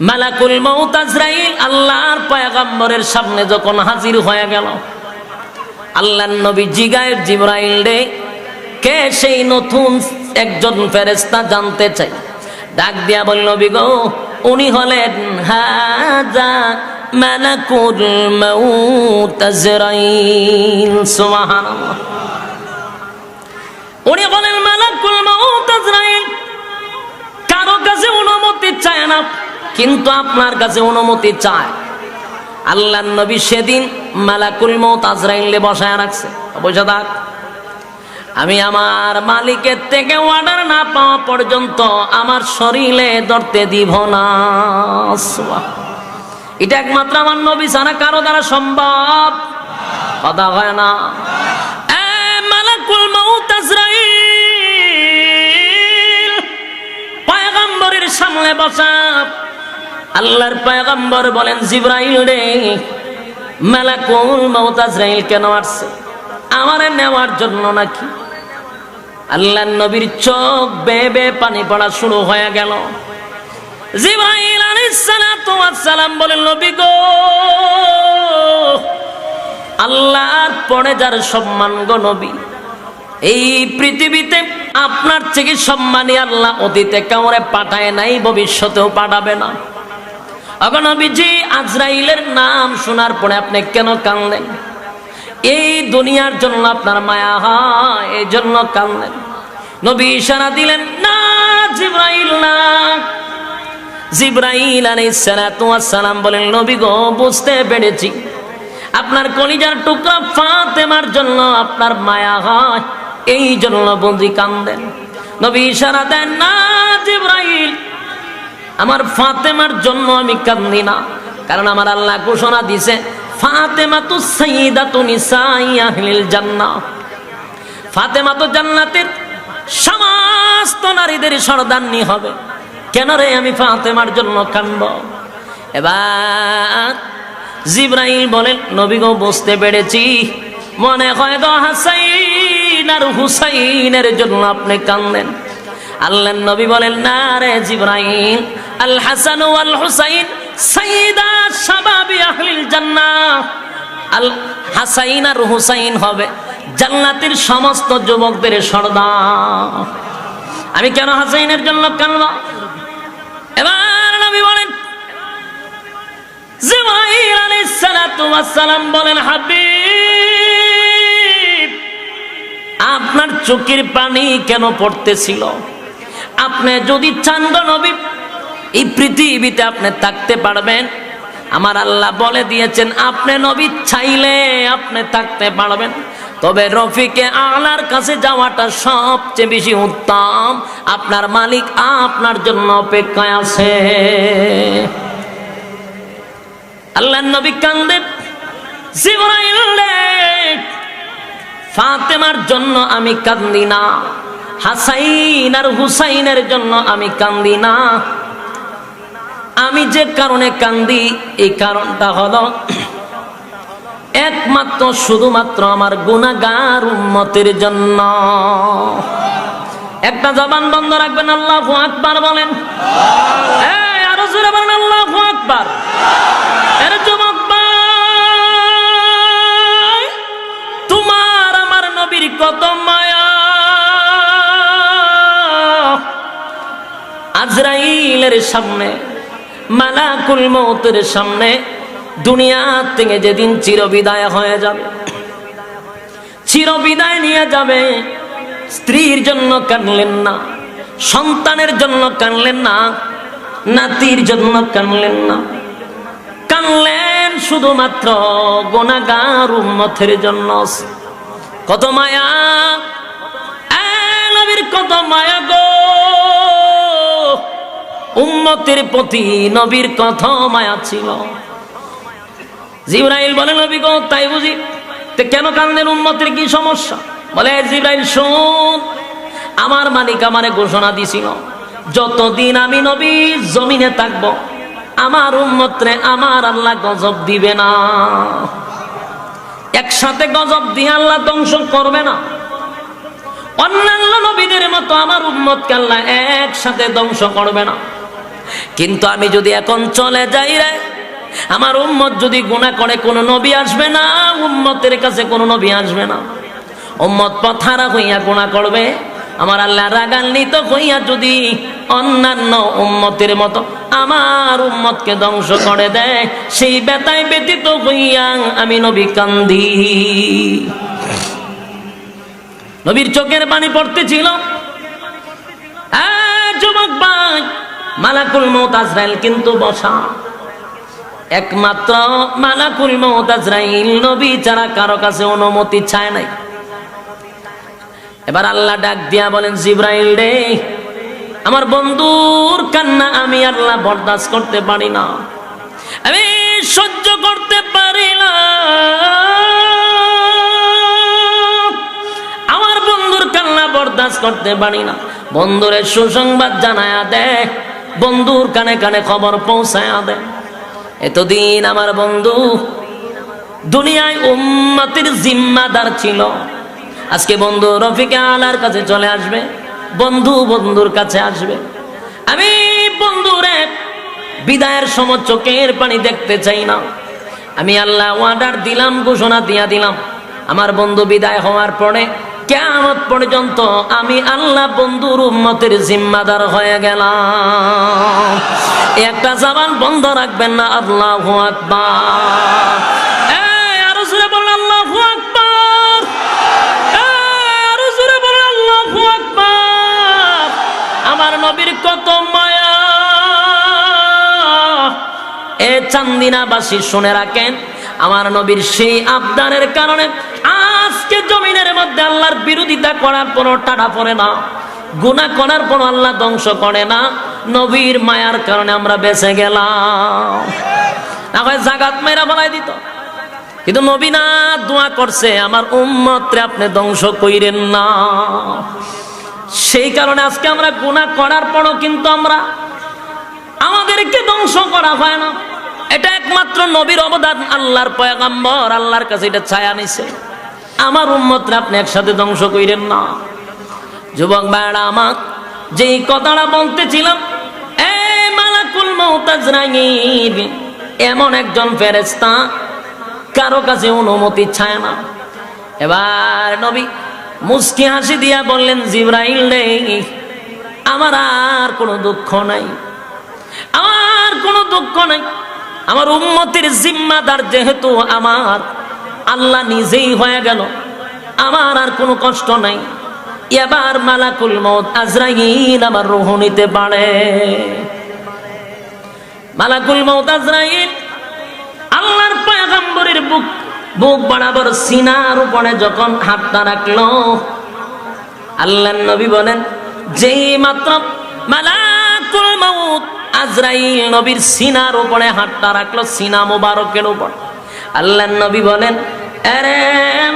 মালাকুল মৌত আজরাইল, আল্লাহর পয়গম্বরের সামনে যখন হাজির হয়ে গেল, আল্লাহর নবী জিগায়ের জিব্রাইল রে, কে সেই নতুন একজন ফেরেশতা জানতে চাই? ডাক দিয়া বলল, নবী গো, উনি হলেন হাজা মালাকুল মৌত আজরাইল। সুবহানাল্লাহ। উনি বলেন মালাকুল মৌত আজরাইল। কারও কাছে অনুমতি চায় না। কিন্তু আপনার কাছে অনুমতি চায়। আল্লাহ নবী সেদিন মালাকুল মৌত আজরাইলে বসায় রাখছে। বসে থাক, আমি আমার মালিকের থেকে অর্ডার না পাওয়া পর্যন্ত আমার শরীরে ধরতে দিব না। এটা একমাত্র আমার নবী ছাড়া কারও দ্বারা সম্ভব। কথা হয় না। মালাকুল সামনে বসা। আল্লাহর পয়গম্বর বলেন, জিব্রাইল রে, মালাকুল মৌত আজরাইল কেন আসছে? আমারে নেওয়ার জন্য নাকি? আল্লাহ নবীর চোখ বেয়ে পানি পড়া শুরু হয়ে গেল। জিব্রাইল সালাম বলেন নবী গো, আল্লাহর পরে যার সম্মান গো নবী, এই পৃথিবীতে আপনার থেকে সম্মানী আল্লাহ অতীতে কাউরে পাঠায় নাই, ভবিষ্যতেও পাঠাবে না। অগনবীজি আজরাইলের নাম শোনার পরে আপনি কেন কানলেন এই দুনিয়ার জন্য আপনার মায়া হয়, এই জন্য কানলেন নবী ইশারা দিলেন, না, জিব্রাইল না। জিব্রাইল আলাইহিস সালাম বলেন নবী গো, বুঝতে পেরেছি। আপনার কলিজার টুকরা ফাতেমার জন্য আপনার মায়া হয়, এই জন্য বন্দি কান্দেন নবী ইশারা দেন, না, জিব্রাইল। আমার ফাতেমার জন্য আমি কান্দি না। কারণ আমার আল্লাহ ঘোষণা দিছে ফাতেমা তো সাইদা তো নিসাই আহলিল জান্নাহ। ফাতেমা তো জান্নাতের সমস্ত নারীদের সরদান্নি হবে। কেন রে আমি ফাতেমার জন্য কানব? এবার জিব্রাইল বলেন নবী গো, বুঝতে পেরেছি। মনে হয় গো হাসাইন আর হুসাইনের জন্য আপনি কান্দেন। আল্লাহ নবী বলেন, না রে জিব্রাইল আল হাসান ওয়াল হুসাইন সাইদা শাবাবি আহলিল জান্নাহ। আল হাসাইন আর হুসাইন হবে জান্নাতের সমস্ত যুবকদের সর্দার। আমি কেন হাসাইনের জন্য কানব? এবার নবী বলেন, জিব্রাইল আলাইহিস সালাতু ওয়াস সালাম বলেন, হাবিব, আপনার চোখের পানি কেন পড়তেছিল? আপনি যদি চান নবী এই পৃথিবীতে আপনি থাকতে পারবেন। আমার আল্লাহ বলে দিয়েছেন, আপনি নবী চাইলে আপনি থাকতে পারবেন। তবে রফিকে আলার কাছে যাওয়াটা সবচেয়ে বেশি উত্তম। আপনার মালিক আপনার জন্য অপেক্ষায় আছে। আল্লাহ নবী রে, ফাতেমার জন্য আমি কান্দি না। হাসাইন আর হুসাইনের জন্য আমি কান্দি না। আমি যে কারণে কান্দি, এই কারণটা হলো, একমাত্র শুধুমাত্র আমার গুণাগার উন্মতের জন্য। একটা জবান বন্ধ রাখবেন, আল্লাহ আকবার বলেন। আরও জোরে বলেন, আল্লাহ আকবার। এর যুবক তোমার আমার নবীর কত মায়া। আজরাইলের সামনে মালাকুল মৌতের সামনে দুনিয়া থেকে যেদিন চিরবিদায় হয়ে যাবে, চিরবিদায় নিয়ে যাবে, স্ত্রীর জন্য কানলেন না, সন্তানের জন্য কানলেন না, নাতির জন্য কানলেন না। কানলেন শুধুমাত্র গোনাগার উম্মতের জন্য। কত মায়া কত মায়া উম্মতের প্রতি নবীর কত মায়া ছিল। জিব্রাইল বলে, নবী গো, তাই বুঝি? কেন কান্দেন উম্মতের কি সমস্যা? বলে জিব্রাইল, শুন, আমার মালিক আমারে ঘোষণা দিছিল, যতদিন আমি নবী জমিনে থাকব, আমার উম্মতরে আমার আল্লাহ গজব দিবে না। একসাথে গজব দিয়ে আল্লাহ ধ্বংস করবে না। অন্যান্য নবীদের মতো আমার উম্মতকে আল্লাহ একসাথে ধ্বংস করবে না। কিন্তু আমি যদি এখন চলে যাই রে, আমার উম্মত যদি গুণা করে, কোনো নবী আসবে না, উম্মতের কাছে কোনো নবী আসবে না। উম্মত পথারা হইয়া গুণা করবে, আমার আল্লাহ রাগান্বিত হইয়া যদি অন্যান্য উম্মতের মতো আমার উম্মতকে ধ্বংস করে দেয়, সেই বেতায় ব্যতীত হইয়া আমি নবী কান্দি। নবীর চোখের পানি পড়তেছিল। যুবক ভাই মালাকুল মৌত আজরাইল কিন্তু বসা। একমাত্র মালাকুল মৌত আজরাইল নবী ছাড়া কারও কাছে অনুমতি চায় নাই। এবার আল্লাহ ডাক দিয়া বলেন, জিব্রাইল রে, আমার বন্ধুর কান্না আমি আল্লাহ বরদাস্ত করতে পারি না। আমি সহ্য করতে পারি না। আমার বন্ধুর কান্না বরদাস্ত করতে পারি না। বন্ধুরে সুসংবাদ জানায়া দে। বন্ধুর কানে কানে খবর পৌঁছায় দে এতদিন আমার বন্ধু দুনিয়ায় উম্মতির জিম্মাদার ছিল। আজকে বন্ধু রফিকে আলার কাছে চলে আসবে, বন্ধু বন্ধুর কাছে আসবে। আমি বন্ধুরে বিদায়ের সময় চোখের পানি দেখতে চাই না। আমি আল্লাহ অর্ডার দিলাম, ঘোষণা দিয়া দিলাম। আমার বন্ধু বিদায় হওয়ার পরে কেমন পর্যন্ত আমি আল্লাহ বন্ধুর উম্মতের জিম্মাদার হয়ে গেলাম। একটা জবান বন্ধ রাখবেন না, আল্লাহ আমার নবীর কত মায়া। এ চান্দিনাবাসী শুনে রাখেন, আমার নবীর সেই আবদারের কারণে আজকে জমিনের মধ্যে আল্লাহর বিরোধিতা করার পর টাটা পড়ে না। গুণা করার পর আল্লাহ ধ্বংস করে না। নবীর মায়ার কারণে আমরা বেঁচে গেলাম। না জাগাত মেরা বলাই দিত। কিন্তু নবীনা দোয়া করছে, আমার উম্মতরে আপনি ধ্বংস কইরেন না। সেই কারণে আজকে আমরা গুণা করার পরও কিন্তু আমরা আমাদেরকে ধ্বংস করা হয় না। এটা একমাত্র নবীর অবদান, আল্লাহর পয়গাম্বর, আল্লাহর কাছে এটা ছায়া নিছে। আমার উম্মতরা আপনি একসাথে ধ্বংস কইরেন না। যুবক ভাইরা আমার, যেই কথাটা বলতেছিলাম এমন একজন ফেরেস্তা কারও কাছে অনুমতি ছায় না। এবার নবী মুস্কি হাসি দিয়া বললেন, জিব্রাইল রে, আমার আর কোনো দুঃখ নাই, আমার কোনো দুঃখ নাই। আমার উন্মতির জিম্মাদার যেহেতু আমার আল্লাহ নিজেই হয়ে গেল। আমার আর কোনো কষ্ট নাই। এবার মালাকুল মত আজরাইল আমার রুহ নিতে পারে। মালাকুল মত আজরাইল আল্লাহর পয়গম্বরের বুক বুক বরাবর সিনার উপরে যখন হাতটা রাখল আল্লাহ নবী বলেন, যেই মাত্র মালাকুল মাউত আজরাইল নবীর সিনার উপরে হাতটা রাখল, সিনা মোবারকের উপর। আল্লাহ নবী বলেন আরে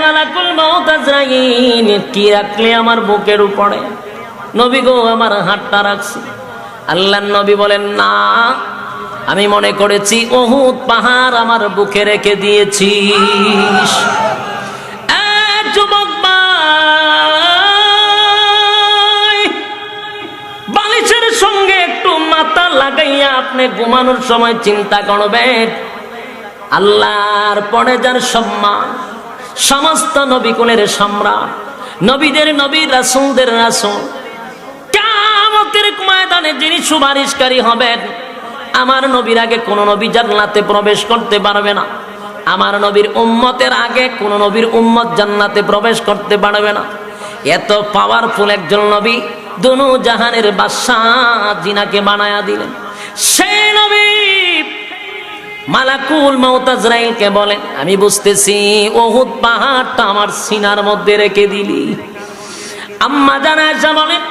মালাকুল মাউত আজরাইল, কি রাখলে আমার বুকের উপরে? নবী গো, আমার হাতটা রাখছি। আল্লাহ নবী বলেন, না, আমি মনে করেছি ওহুদ পাহাড় আমার বুকে রেখে দিয়েছি যুবক বালিশের সঙ্গে একটু মাথা লাগাইয়া আপনি ঘুমানোর সময় চিন্তা করবেন। আল্লাহর পরে যার সম্মান, সমস্ত নবীকুলের সম্রাট, নবীদের নবী, রাসুলদের রাসুল কামতের ময়দানে যিনি সুপারিশকারী হবেন, আমার নবীর আগে কোন নবী জান্নাতে প্রবেশ করতে পারবে না। আমার নবীর উম্মতের আগে কোন নবীর উম্মত জান্নাতে প্রবেশ করতে পারবে না। এত পাওয়ারফুল একজন নবী, দুনু জাহানের বাদশাহ জিনাকে বানায়া দিলেন। সেই নবী মালাকুল মৌতাজরাইলকে বলেন আমি বুঝতেছি ওহুদ পাহাড়টা আমার সিনার মধ্যে রেখে দিলি। আম্মা জানা এসে বলেন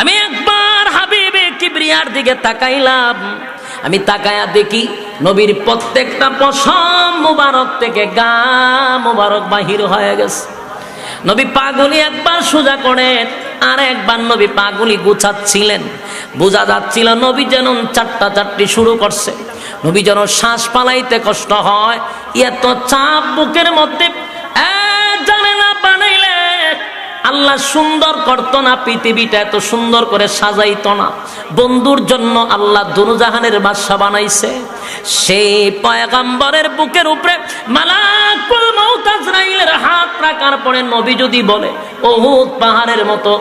আমি একবার হাবিবে কিবরিয়ার দিকে তাকাইলাম। আমি তাকায়া দেখি নবীর প্রত্যেকটা পশম মুবারক থেকে গা মুবারক বাহির হয়ে গেছে। নবী পাগুলি একবার সোজা করে আর একবার নবী পাগুলি গুছাচ্ছিলেন। বোঝা যাচ্ছিল নবী যেন চারটা চারটি শুরু করছে। নবী যেন শ্বাস পালাইতে কষ্ট হয়, এত চাপ বুকের মধ্যে জানে না আল্লাহ সুন্দর করতো না, পৃথিবীটা এত সুন্দর করে সাজাইতো না। বন্ধুর জন্য আল্লাহ দুনুজাহানের বাসা বানাইছে। সেই পয়গাম্বরের বুকের উপরে মালাকুল মউত আজরাইলের হাত রাখার পরে নবী যদি বলে, ওহুদ পাহাড়ের মতো,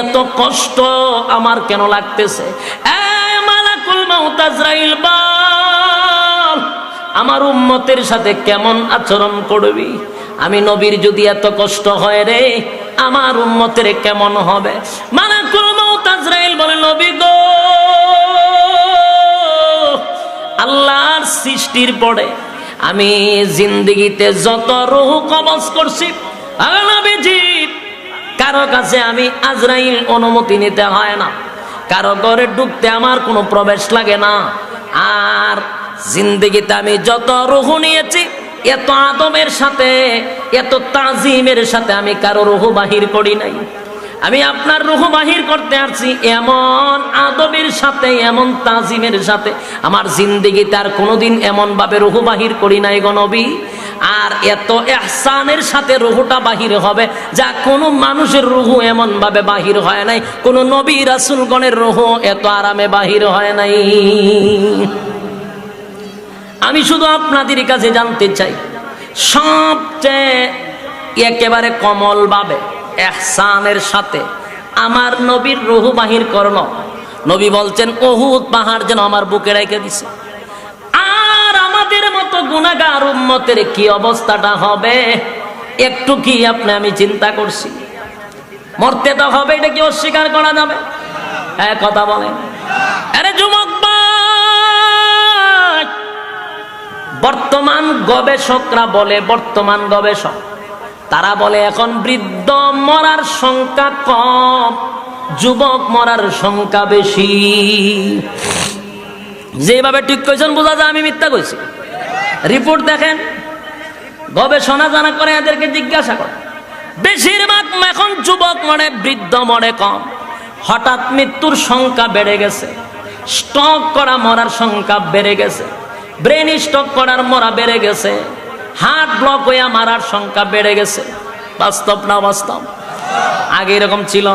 এত কষ্ট আমার কেন লাগতেছে? এ মালাকুল মউত আজরাইল বল আমার উম্মতের সাথে কেমন আচরণ করবি? আমি নবীর যদি এত কষ্ট হয় রে, আমার উম্মতের কেমন হবে? মানে মউত আজরাইল বলে, নবী গো, আল্লাহর সৃষ্টির পরে আমি জিন্দগিতে যত রুহ কবজ করছি কারও কাছে আমি আজরাইল অনুমতি নিতে হয় না। কারও ঘরে ঢুকতে আমার কোনো প্রবেশ লাগে না। আর জিন্দগিতে আমি যত রুহ নিয়েছি, এত আদমের সাথে, এত তাজিমের সাথে আমি কারও রুহ বাহির করি নাই। আমি আপনার রুহ বাহির করতে আসছি, এমন আদবের সাথে, এমন তাজিমের সাথে। আমার জিন্দিগিতে আর কোনোদিন এমন ভাবে রুহু বাহির করি নাই গনবী আর এত এহসানের সাথে রুহুটা বাহির হবে, যা কোনো মানুষের রুহু এমন ভাবে বাহির হয় নাই, কোনো নবী রাসুলগণের রুহু এত আরামে বাহির হয় নাই। আমি শুধু আপনাদের কাছে জানতে চাই। সবচেয়ে একেবারে কমল ভাবে, এহসানের সাথে আমার নবীর রহু বাহির করল। নবী বলছেন অহুদ পাহাড় যেন আমার বুকে রেখে দিছে। আর আমাদের মতো গুণাগার উম্মতের কি অবস্থাটা হবে? একটু কি আপনি আমি চিন্তা করছি। মরতে তো হবে, এটা কি অস্বীকার করা যাবে? হ্যাঁ কথা বলেন। আরে যুবক বর্তমান গবেষকরা বলে, বর্তমান গবেষক। তারা বলে, এখন বৃদ্ধ মরার সংখ্যা কম, যুবক মরার সংখ্যা বেশি। যেভাবে ঠিক কইছেন, বোঝা যায় আমি মিথ্যা কইছি। রিপোর্ট দেখেন, গবেষণা জানা করে, এদেরকে জিজ্ঞাসা করে বেশিরভাগ এখন যুবক মরে, বৃদ্ধ মরে কম। হঠাৎ মৃত্যুর সংখ্যা বেড়ে গেছে। স্টক করা মরার সংখ্যা বেড়ে গেছে। ব্রেন স্টক করার মরা বেড়ে গেছে। হার্ট ব্লক হয়ে মারার সংখ্যা বেড়ে গেছে। বাস্তব না বাস্তব? আগে এরকম ছিল।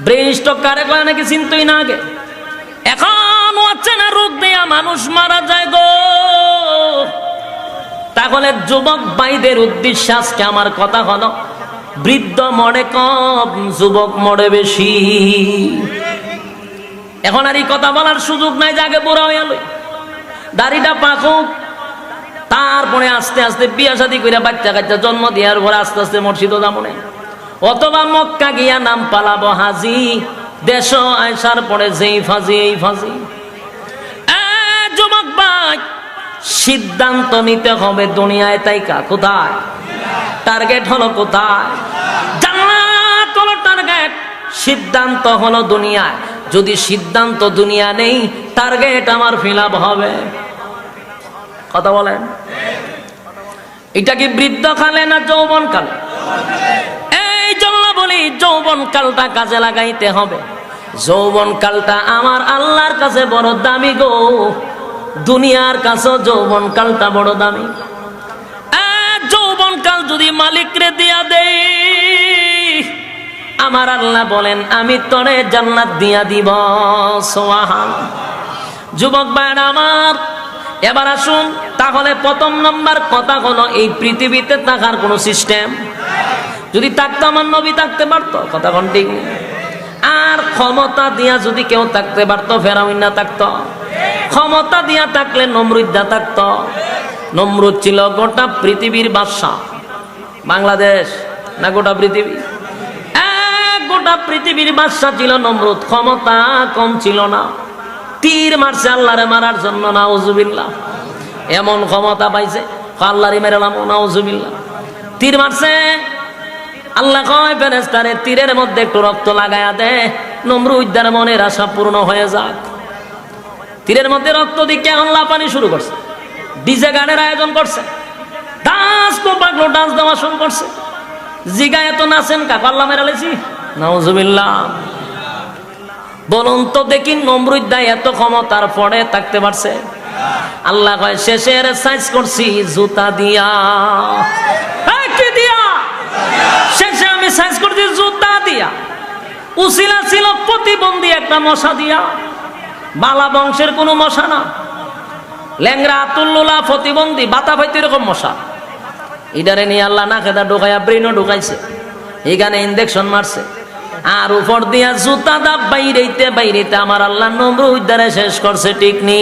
ব্রেন স্টক কারে কয়? নাকি চিনতই না আগে। এখন হচ্ছে না রোগ দেয়া, মানুষ মারা যায় গো। তাহলে যুবক ভাইদের উদ্দেশ্যে আজকে আমার কথা হলো, বৃদ্ধ মরে কম, যুবক মরে বেশি। এখন আর এই কথা বলার সুযোগ নাই যে আগে বুড়া হয়ে দাড়িটা পাকুক তারপরে আস্তে আস্তে বিয়া শাদি করে বাচ্চা কাচ্চা জন্ম দেওয়ার পরে আস্তে আস্তে মসজিদ যাব অথবা মক্কা গিয়া নাম পালাবো হাজি। দেশ আয়সার পরে যেই ফাজি, এই ফাজি। যুবক ভাই, সিদ্ধান্ত নিতে হবে দুনিয়ায় তাই কা, কোথায়? টার্গেট হলো কোথায়? টার্গেট, সিদ্ধান্ত হলো দুনিয়ায়। যদি সিদ্ধান্ত দুনিয়া নেই, টার্গেট আমার ফিল হবে। কথা বলেন। এটা কি বৃদ্ধ কালে না যৌবন কালে এই জন্য বলি যৌবন কালটা কাজে লাগাইতে হবে। যৌবন কালটা আমার আল্লাহর কাছে বড় দামি গো। দুনিয়ার কাছে যৌবন কালটা বড় দামি। যৌবন কাল যদি মালিকরে দিয়া দেই, আমার আল্লাহ বলেন, আমি তরে জান্নাত দিয়া দিব। সোয়াহান যুবক ভাইয়ের আমার, এবার আসুন। তাহলে প্রথম নম্বর কথা হলো, এই পৃথিবীতে থাকার কোনো সিস্টেম? যদি থাকতো, আমার নবী থাকতে পারতো, কথা কোন ঠিক আর ক্ষমতা দিয়া যদি কেউ থাকতে পারতো, ফেরাউন না থাকতো। ক্ষমতা দিয়া থাকলে নমরুদ্দা থাকতো। নমরুদ ছিল গোটা পৃথিবীর বাদশাহ। বাংলাদেশ না গোটা পৃথিবী? গোটা পৃথিবীর বাদশাহ ছিল নমরুদ। ক্ষমতা কম ছিল না। তীর মারছে আল্লাহরে মারার জন্য, নাউজুবিল্লাহ। এমন ক্ষমতা পাইছে। আল্লাহরে মেরালাম নাউজুবিল্লাহ। তীর মারছে। আল্লাহ কয় ফেরেস্তারে তীরের মধ্যে একটু রক্ত লাগায়া দে। নমরুদ্দার মনের আশা পূর্ণ হয়ে যাক। তীরের মধ্যে রক্ত দিকে আল্লাহ পানি শুরু করছে। ডিজে গানের আয়োজন করছে। ডান্স তো পাগলো ডান্স দেওয়া শুরু করছে। জিগা এত নাচেন কাকু? আল্লাহ মেরালেছি নাউজুবিল্লাহ। বলুন তো দেখি নমরুদ্দায় এত ক্ষমতার পরে থাকতে পারছে। আল্লাহ কয়, শেষের সাইজ করছি জুতা দিয়া। কি দিয়া? শেষে আমি উসিলা ছিল প্রতিবন্ধী একটা মশা দিয়া। বালা বংশের কোনো মশা না। ল্যাংরা আতুল্লুলা প্রতিবন্ধী, বাতা ভাইতে এরকম মশা। ইডারে নিয়ে আল্লাহ না খেদা ঢোকাইয়া ব্রেনও ঢোকাইছে। এখানে ইঞ্জেকশন মারছে। আর উপর দিয়া জুতা দা বাইরেতে বাইরেতে আমার আল্লাহ নমরুদ দ্বারা শেষ করছে, ঠিক নি?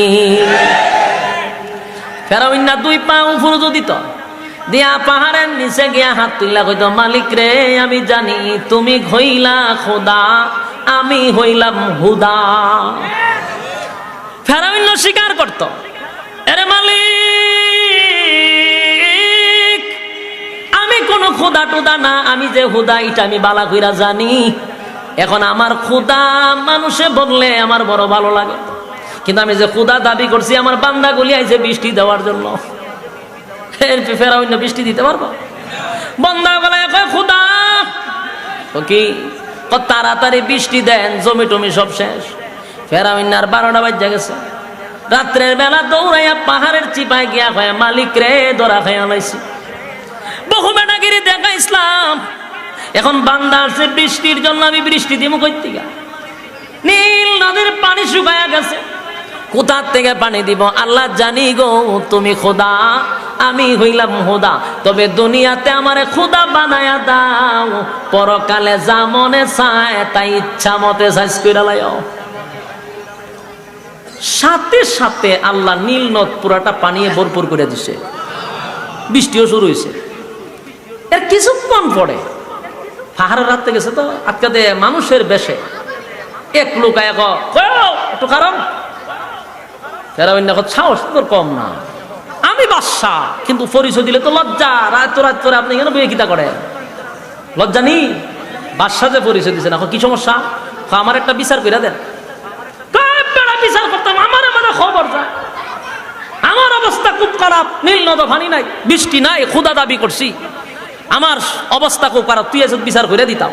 ফেরাউন না দুই পা উপর যদি তো, দিয়া পাহাড়ের নিচে গিয়া হাত তুললা কইতো, মালিক রে, আমি জানি তুমি হইলা খোদা, আমি হইলাম হুদা। ফেরাউন স্বীকার করত, এরে মালিক, আমি কোন খুদা টুদা না, আমি যে হুদা, এটা আমি বালা কইরা জানি। এখন আমার খুদা মানুষে বললে আমার বড় ভালো লাগে। কিন্তু আমি যে খুদা দাবি করছি, আমার বান্দা গুলি আইছে বৃষ্টি দেওয়ার জন্য। ফেরা অন্য বৃষ্টি দিতে পারব? বন্দা গলায় খুদা কি? তাড়াতাড়ি বৃষ্টি দেন, জমি টমি সব শেষ। ফেরাউন্নার বারোটা বাজে গেছে। রাত্রের বেলা দৌড়াইয়া পাহাড়ের চিপায় গিয়া কয়, মালিক রে, দরা খাইয়া লাইছি। বহু বেটাগিরি দেখা ইসলাম। এখন বান্দা আছে বৃষ্টির জন্য আমি বৃষ্টি দিব কইতিকা নীল নদীর পানি শুকায়া গেছে। কোথার থেকে পানি দিব? আল্লাহ জানি গো, তুমি খোদা, আমি হইলাম হোদা তবে দুনিয়াতে আমারে খোদা বানায়া দাও। পরকালে যা মনে চায়, তাই ইচ্ছা মতে সাইজ করে লাইও সাথে সাথে আল্লাহ নীল নদ পুরাটা পানিয়ে ভরপুর করে দিছে। বৃষ্টিও শুরু হয়েছে এর কিছুক্ষণ পরে পাহাড়ের রাখতে গেছে তো আজকাতে মানুষের বেশে। এক লোক এক একটু কারণ? ফেরাবিন দেখো সাহস তোর কম না। আমি বাদশা, কিন্তু পরিচয় দিলে তো লজ্জা। রাত রাত করে আপনি কেন বইয়ে কিতা করেন? লজ্জা নি বাদশা যে পরিচয় দিচ্ছেন এখন কি সমস্যা? আমার একটা বিচার করে দেন। বিচার করতাম, আমার মানে খবর যা। আমার অবস্থা খুব খারাপ নীল নদ, পানি নাই, বৃষ্টি নাই খুদা দাবি করছি। আমার অবস্থা খুব তুই এসে বিচার করে দিতাম।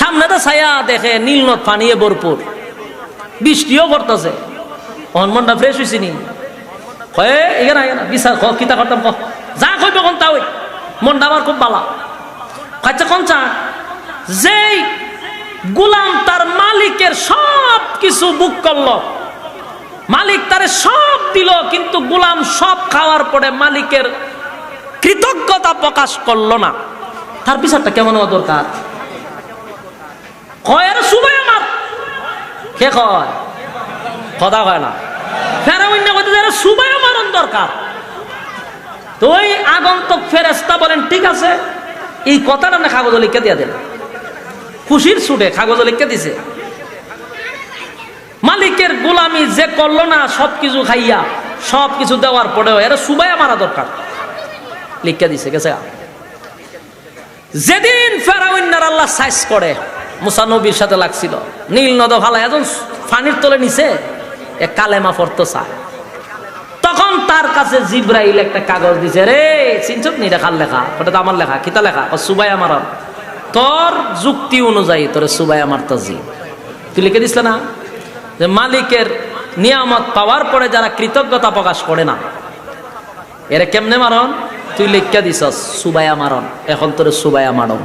সামনে তো ছায়া দেখে, নীল নদ পানিয়ে ভরপুর। বৃষ্টিও পড়তেছে। মনটা ফ্রেশ হয়েছে নি। কয়ে এখানে এখানে বিচার ক কিতা করতাম ক যা কইবে কোন তা ওই মনটা আমার খুব ভালো কাচ্চা কোন চা? যেই গুলাম তার মালিকের সব কিছু বুক করল। মালিক তারে সব দিল, কিন্তু গুলাম সব খাওয়ার পরে মালিকের কৃতজ্ঞতা প্রকাশ করল না। তার বিচারটা কেমন হওয়া দরকার? কয়, আরে সুবাই আমার। কে কয়? কথা কয় না। ফেরাউন্না সুবাই দরকার। বলেন, ঠিক আছে, এই কথাটা কাগজ লিখে দিয়ে দেন। খুশির ছুটে কাগজ দিছে। মালিকের গোলামি যে করল না সব কিছু খাইয়া সব কিছু দেওয়ার পরেও এরা সুবাইয়া মারা দরকার। লিখে দিছে, গেছে যেদিন ফেরাউন্নার আল্লাহ সাইজ করে মুসানবীর সাথে লাগছিল। নীল নদ ভালা এখন ফানির তলে নিছে, এ কালেমা পড়তো চায় তখন তার কাছে জিব্রাইল একটা কাগজ দিছে, রে চিনছত নি রেখার লেখা? ওটা তো আমার লেখা, কিতা লেখা? ও সুবাই আমার তোর যুক্তি অনুযায়ী তোরে সুবাই আমার তাজি তুই লিখে দিস না? যে মালিকের নিয়ামত পাওয়ার পরে যারা কৃতজ্ঞতা প্রকাশ করে না, এরা কেমনে মারন? তুই লিখা দিস সুবাইয়া মারন এখন তোর সুবাইয়া মারন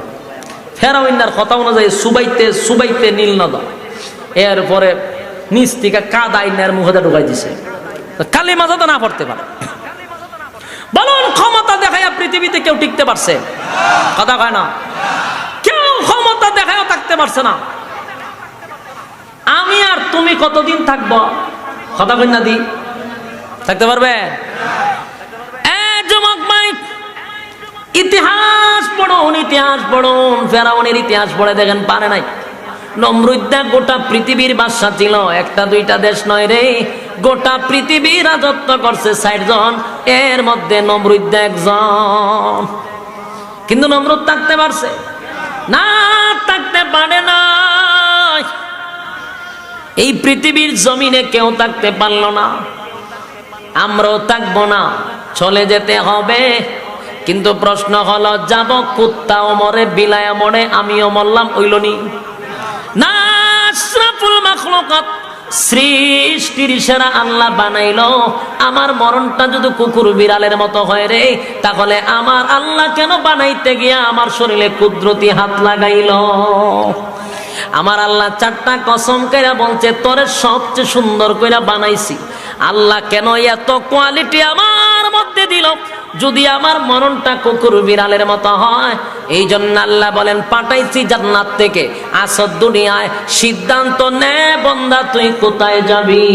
ফেরাউন্নার কথা অনুযায়ী সুবাইতে সুবাইতে নীল নদ। এরপরে নিচ থেকে কাদাইনার মুখে ঢুকাই দিছে। কালী মাজা তো না পড়তে পারে। বলুন, ক্ষমতা দেখায় পৃথিবীতে কেউ টিকতে পারছে? কথা কয় না? কেউ ক্ষমতা দেখায় থাকতে পারছে না। আমি আর তুমি কতদিন থাকব? কথা না দি। থাকতে পারবে? ইতিহাস পড়ুন ইতিহাস পড়ুন। ফেরাউনের ইতিহাস পড়ে দেখেন, পারে নাই। নমরুদ্দা গোটা পৃথিবীর বাদশা ছিল। একটা দুইটা দেশ নয় রে। গোটা পৃথিবী রাজত্ব করছে ষাট জন। এর মধ্যে নমরুদ্দা একজন। কিন্তু নমরুদ থাকতে পারছে? না, থাকতে পারে না এই পৃথিবীর জমিনে কেউ থাকতে পারল না। আমরাও থাকব না। চলে যেতে হবে। কিন্তু প্রশ্ন হলো, যাব কুত্তা মরে বিলায় মরে, আমিও মরলাম, ওইলনি? না, আশরাফুল মাখলুকাত সৃষ্টির সেরা আল্লাহ বানাইলো। আমার মরণটা যদি কুকুর বিড়ালের মতো হয় রে, তাহলে আমার আল্লাহ কেন বানাইতে গিয়া আমার শরীরে কুদরতি হাত লাগাইলো? আমার আল্লাহ চারটা কসম কইরা বলছে, তোরে সবচেয়ে সুন্দর কইরা বানাইছি। আল্লাহ কেন এত কোয়ালিটি আমার মধ্যে দিল? যদি আমার মরণটা কুকুর বিড়ালের মতো হয় এই জন্য আল্লাহ বলেন, পাঠাইছি জান্নাত থেকে। আসর দুনিয়ায় সিদ্ধান্ত নে, বন্দা, তুই কোথায় যাবি?